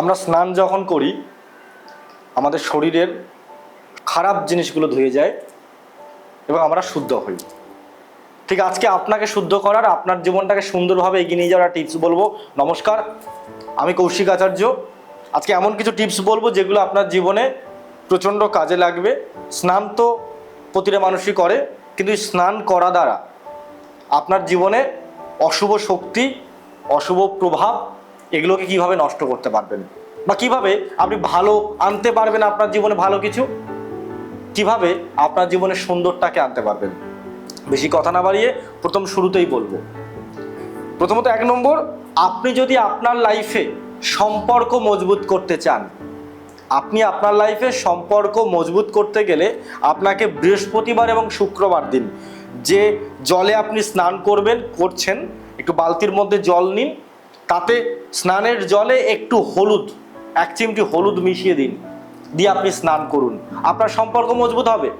আমরা স্নান যখন করি, আমাদের শরীরের খারাপ জিনিসগুলো ধুয়ে যায় এবং আমরা শুদ্ধ হই। ঠিক আজকে আপনাকে শুদ্ধ করার, আপনার জীবনটাকে সুন্দরভাবে এগিয়ে নিয়ে যাওয়ার টিপস বলব। নমস্কার, আমি কৌশিক আচার্য। আজকে এমন কিছু টিপস বলব যেগুলো আপনার জীবনে প্রচণ্ড কাজে লাগবে। স্নান তো প্রতিটা মানুষই করে, কিন্তু স্নান করা দ্বারা আপনার জীবনে অশুভ শক্তি, অশুভ প্রভাব এগুলোকে কীভাবে নষ্ট করতে পারবেন? বা কীভাবে আপনি ভালো আনতে পারবেন আপনার জীবনে ভালো কিছু? কীভাবে আপনার জীবনে সুন্দরটাকে আনতে পারবেন? বেশি কথা না বাড়িয়ে প্রথম শুরুতেই বলব। প্রথমত এক নম্বর, আপনি যদি আপনার লাইফে সম্পর্ক মজবুত করতে চান, আপনি আপনার লাইফে সম্পর্ক মজবুত করতে গেলে আপনাকে বৃহস্পতিবার এবং শুক্রবার দিন যে জলে আপনি স্নান করবেন, করছেন, একটু বালতির মধ্যে জল নিন তাতে স্নানের জলে একটু হলুদ, এক চিমটি হলুদ মিশিয়ে দিন। দিয়ে আপনি স্নান করুন। আপনার সম্পর্ক মজবুত হবে।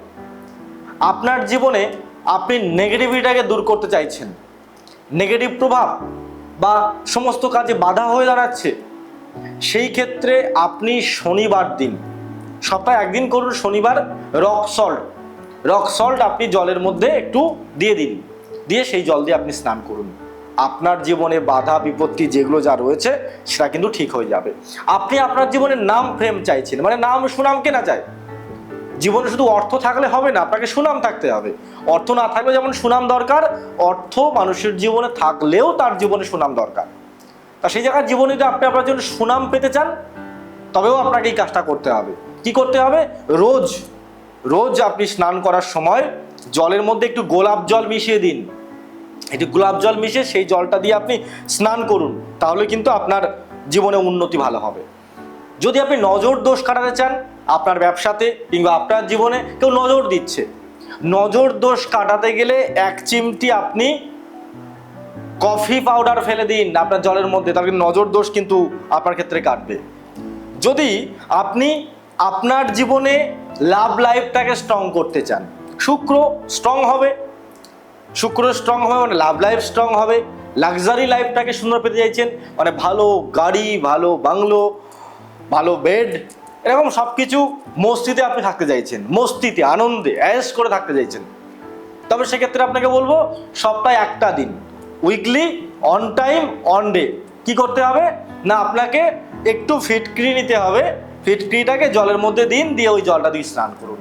আপনার জীবনে আপনি নেগেটিভিটাকে দূর করতে চাইছেন। নেগেটিভ প্রভাব বা সমস্ত কাজে বাধা হয়ে দাঁড়াচ্ছে। সেই ক্ষেত্রে আপনি শনিবার দিন, সপ্তাহে একদিন করুন শনিবার রক সল্ট রক সল্ট আপনি জলের মধ্যে একটু দিয়ে দিন। দিয়ে সেই জল দিয়ে আপনি স্নান করুন। আপনার জীবনে বাধা, বিপত্তি যেগুলো যা রয়েছে, সেটা কিন্তু ঠিক হয়ে যাবে। আপনি আপনার জীবনে নাম ফ্রেম চাইছেন মানে নাম সুনাম কেনা চায় জীবনে শুধু অর্থ থাকলে হবে না, আপনাকে সুনাম থাকতে হবে। অর্থ না থাকলে যেমন সুনাম দরকার, অর্থ মানুষের জীবনে থাকলেও তার জীবনে সুনাম দরকার। তা সেই জায়গায় জীবনে যদি আপনি আপনার জন্য সুনাম পেতে চান, তবেও আপনাকে এই কাজটা করতে হবে। কি করতে হবে? রোজ রোজ আপনি স্নান করার সময় জলের মধ্যে একটু গোলাপ জল মিশিয়ে দিন। একটু গোলাপ জল মিশিয়ে সেই জলটা দিয়ে আপনি স্নান করুন, তাহলে কিন্তু আপনার জীবনে উন্নতি ভালো হবে। যদি আপনি নজর দোষ কাটাতে চান আপনার ব্যবসাতে কিংবা আপনার জীবনে, কেউ নজর দিচ্ছে। নজর দোষ কাটাতে গেলে এক চিমটি আপনি কফি পাউডার ফেলে দিন আপনার জলের মধ্যে, তাহলে নজর দোষ কিন্তু আপনার ক্ষেত্রে কাটবে। যদি আপনি আপনার জীবনে লাভ লাইফটাকে স্ট্রং করতে চান, শুক্র স্ট্রং হবে শুক্র স্ট্রং হবে মানে লাভ লাইফ স্ট্রং হবে লাক্সারি লাইফটাকে সুন্দর পেতে চাইছেন মানে ভালো গাড়ি, ভালো বাংলো, ভালো বেড এরকম সব কিছু মস্তিতে আপনি থাকতে চাইছেন, মস্তিতে, আনন্দে অ্যাস করে থাকতে চাইছেন। তবে সেক্ষেত্রে আপনাকে বলব, সপ্তাহে একটা দিন weekly one time one day কি করতে হবে? না, আপনাকে একটু ফিটক্রি নিতে হবে ফিটক্রিটাকে জলের মধ্যে দিন, দিয়ে ওই জলটা দিয়ে স্নান করুন।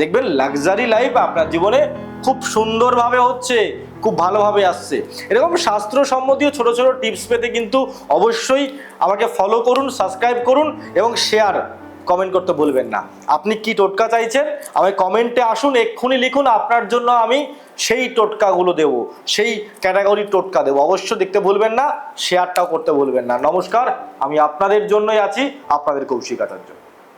দেখবেন লাক্সারি লাইফ আপনার জীবনে খুব সুন্দরভাবে হচ্ছে, খুব ভালোভাবে আসছে। এরকম শাস্ত্র সম্বন্ধীয় ছোট ছোট টিপস পেতে কিন্তু অবশ্যই আমাকে ফলো করুন সাবস্ক্রাইব করুন এবং শেয়ার কমেন্ট করতে ভুলবেন না। আপনি কি টোটকা চাইছেন? আমায় কমেন্টে আসুন, এক্ষুনি লিখুন, আপনার জন্য আমি সেই টোটকাগুলো দেবো, সেই ক্যাটাগরির টোটকা দেবো। অবশ্য দেখতে ভুলবেন না শেয়ারটাও করতে ভুলবেন না। নমস্কার, আমি আপনাদের জন্যই আছি, আপনাদের কৌশিক আচার্য।